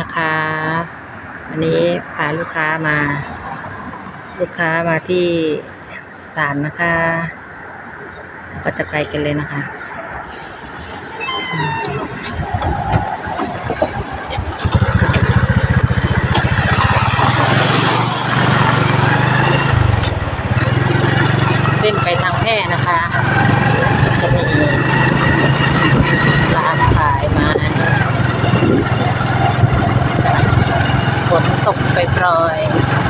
นะคะวันนี้พาลูกค้ามา ลูกค้ามาที่ศาลนะคะ ก็จะไปกันเลยนะคะเส้นไปทางแพร่นะคะจะมีร้านขายไม้ ตกไปปรอยๆ